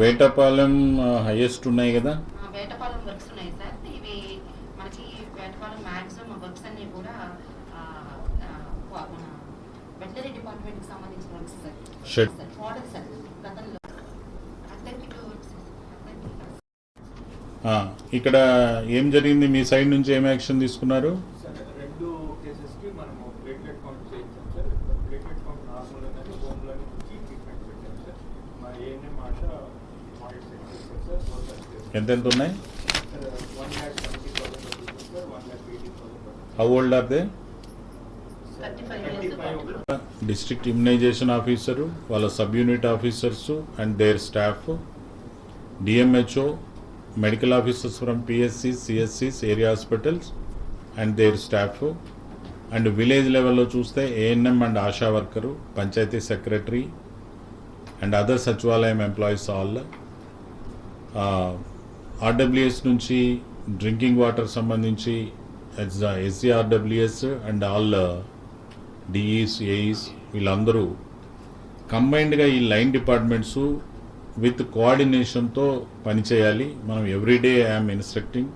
Vetapalem highest ఉన్నాయి కదా? Vetapalem works ఉన్నాయి సార్. ఇవి మనకి వేటపాలెం మ్యాక్సిమం వర్క్స్ అన్ని కూడా మన వెటరీ డిపార్ట్మెంట్కి సంబంధించిన వర్క్స్ సార్. సార్ మోడల్ గతంలో. ఇక్కడ ఏం జరిగింది? మీ సైడ్ నుంచి ఏం యాక్షన్ తీసుకున్నారు? కేసెస్కి మనము ప్లేట్లెట్ కౌంట్ చేయించాం సార్. ప్లేట్లెట్ కౌంట్ నార్మల్ అనేది హోమ్లోనే ఉంచి ట్రీట్మెంట్ పెట్టాం సార్. మా ఏఎన్ఎం ఫోర్ ల్యాక్స్ ఎంతెంత ఉన్నాయి? Sir one lakh seventy thousand rupees sir. One lakh eighty thousand how old are they district immunization officer వాళ్ళ sub unit officers and their staff DMHO medical officers from PSC సిఎస్సిస్ area hospitals and their staff and village లెవెల్లో చూస్తే ANM and ASHA worker panchayat secretary and other sachivalayam employees all. RWS నుంచి drinking water సంబంధించి SCRWS and all DEs AEs వీళ్ళందరూ కంబైన్డ్గా ఈ line departments with కోఆర్డినేషన్తో పనిచేయాలి. మనం everyday I'm instructing.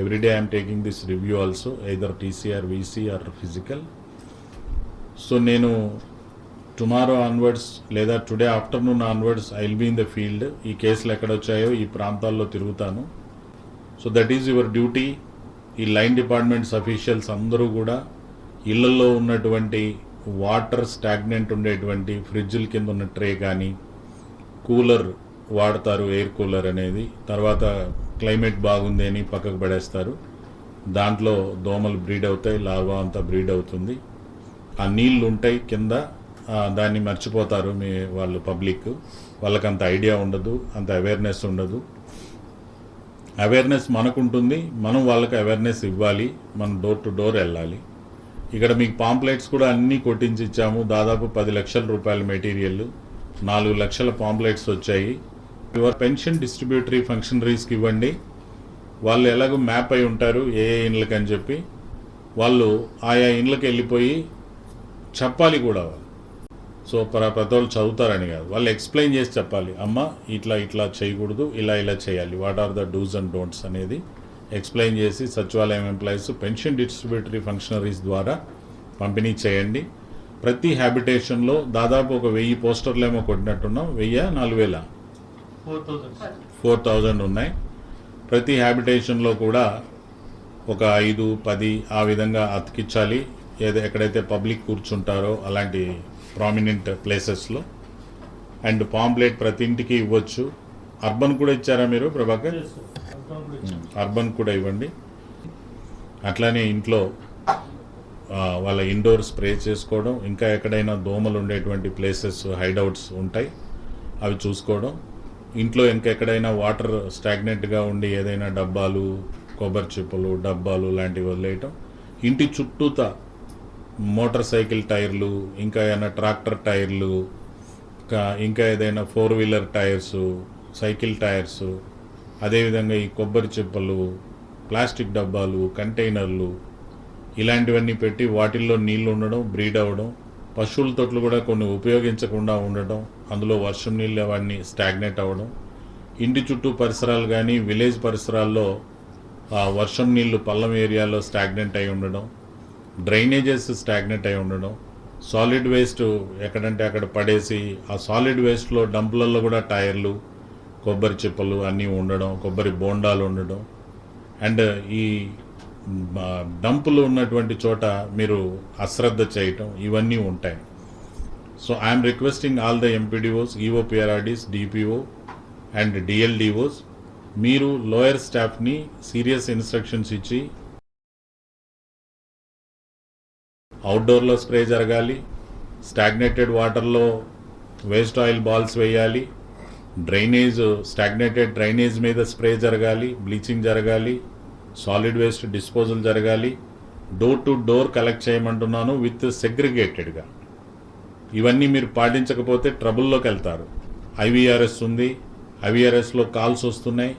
Everyday I'm taking this review also either TCR VC or physical so నేను tomorrow onwards లేదా today afternoon onwards I will be in the field ఈ కేసులు ఎక్కడ వచ్చాయో ఈ ప్రాంతాల్లో తిరుగుతాను. So that is your duty ఈ లైన్ డిపార్ట్మెంట్స్ అఫీషియల్స్ అందరూ కూడా ఇళ్ళలో ఉన్నటువంటి వాటర్ స్టాగ్నెంట్ ఉండేటువంటి ఫ్రిడ్జ్ల కింద ఉన్న ట్రే కానీ కూలర్ వాడతారు ఎయిర్ కూలర్ అనేది. తర్వాత క్లైమేట్ బాగుంది అని పక్కకు పడేస్తారు. దాంట్లో దోమలు బ్రీడ్ అవుతాయి లార్వా అంతా బ్రీడ్ అవుతుంది. ఆ నీళ్ళు ఉంటాయి కింద దాన్ని మర్చిపోతారు మీ వాళ్ళు పబ్లిక్. వాళ్ళకి అంత ఐడియా ఉండదు అంత అవేర్నెస్ ఉండదు. అవేర్నెస్ మనకుంటుంది మనం వాళ్ళకి అవేర్నెస్ ఇవ్వాలి మనం డోర్ టు డోర్ వెళ్ళాలి. ఇక్కడ మీకు పాంప్లెట్స్ కూడా అన్నీ కొట్టించి ఇచ్చాము. దాదాపు పది లక్షల రూపాయల మెటీరియల్ నాలుగు లక్షల పాంప్లెట్స్ వచ్చాయి. యువర్ పెన్షన్ డిస్ట్రిబ్యూటరీ ఫంక్షనరీస్కి ఇవ్వండి. వాళ్ళు ఎలాగో మ్యాప్ అయి ఉంటారు ఏ ఏ ఇండ్లకి అని చెప్పి. వాళ్ళు ఆయా ఇండ్లకి వెళ్ళిపోయి చెప్పాలి కూడా వాళ్ళు. సో ప్ర ప్రతి వాళ్ళు చదువుతారని కాదు. వాళ్ళు ఎక్స్ప్లెయిన్ చేసి చెప్పాలి. అమ్మ ఇట్లా ఇట్లా చేయకూడదు ఇలా ఇలా చేయాలి. What are the dos and don'ts అనేది ఎక్స్ప్లెయిన్ చేసి Sachivalayam employees pension distributary functionaries ద్వారా పంపిణీ చేయండి. ప్రతి హ్యాబిటేషన్లో దాదాపు ఒక వెయ్యి పోస్టర్లు ఏమో కొట్టినట్టున్నాం. వెయ్యి నాలుగు వేల? ఫోర్ థౌజండ్ ఉన్నాయి. ప్రతి హ్యాబిటేషన్లో కూడా ఒక ఐదు పది ఆ విధంగా అతికించాలి. ఏదో ఎక్కడైతే పబ్లిక్ కూర్చుంటారో అలాంటి ప్రామినెంట్ ప్లేసెస్లో. అండ్ పాంప్లెట్ ప్రతి ఇంటికి ఇవ్వచ్చు. అర్బన్ కూడా ఇచ్చారా మీరు ప్రభాకర్? అర్బన్ కూడా ఇవ్వండి. అట్లానే ఇంట్లో వాళ్ళ ఇండోర్ స్ప్రే చేసుకోవడం ఇంకా ఎక్కడైనా దోమలు ఉండేటువంటి ప్లేసెస్ హైడౌట్స్ ఉంటాయి. అవి చూసుకోవడం. ఇంట్లో ఇంకెక్కడైనా వాటర్ స్టాగ్నెంట్గా ఉండి ఏదైనా డబ్బాలు కొబ్బరి చిప్పలు డబ్బాలు లాంటివి వదిలేయటం. ఇంటి చుట్టూత మోటార్ సైకిల్ టైర్లు ఇంకా ఏమైనా ట్రాక్టర్ టైర్లు ఇంకా- ఇంకా ఏదైనా four wheeler tyres cycle tyres అదేవిధంగా ఈ కొబ్బరి చిప్పలు ప్లాస్టిక్ డబ్బాలు కంటైనర్లు ఇలాంటివన్నీ పెట్టి వాటిల్లో నీళ్ళు ఉండడం బ్రీడ్ అవ్వడం పశువుల తొట్లు కూడా కొన్ని ఉపయోగించకుండా ఉండటం అందులో వర్షం నీళ్ళు అవన్నీ స్టాగ్నేట్ అవ్వడం. ఇంటి చుట్టూ పరిసరాలు కానీ విలేజ్ పరిసరాల్లో ఆ వర్షం నీళ్ళు పల్లం ఏరియాలో స్టాగ్నెంట్ అయి ఉండడం. డ్రైనేజెస్ స్టాగ్నెంట్ అయి ఉండడం. సాలిడ్ వేస్ట్ ఎక్కడంటే అక్కడ పడేసి ఆ సాలిడ్ వేస్ట్లో డంపులలో కూడా టైర్లు కొబ్బరి చిప్పలు అన్నీ ఉండడం కొబ్బరి బోండాలు ఉండడం. అండ్ ఈ డంపులు ఉన్నటువంటి చోట మీరు అశ్రద్ధ చేయటం ఇవన్నీ ఉంటాయి. So I'm requesting all the MPDOs EOPRRDs DPO and DLDOs మీరు లోయర్ స్టాఫ్ని సీరియస్ ఇన్స్ట్రక్షన్స్ ఇచ్చి అవుట్డోర్లో స్ప్రే జరగాలి స్టాగ్నేటెడ్ వాటర్లో వేస్ట్ ఆయిల్ బాల్స్ వేయాలి డ్రైనేజ్ స్టాగ్నేటెడ్ డ్రైనేజ్ మీద స్ప్రే జరగాలి బ్లీచింగ్ జరగాలి సాలిడ్ వేస్ట్ డిస్పోజల్ జరగాలి డోర్ టు డోర్ కలెక్ట్ చేయమంటున్నాను విత్ సెగ్రిగేటెడ్గా ఇవన్నీ మీరు పాటించకపోతే ట్రబుల్లోకి వెళ్తారు ఐవీఆర్ఎస్ ఉంది. ఐవీఆర్ఎస్లో కాల్స్ వస్తున్నాయి.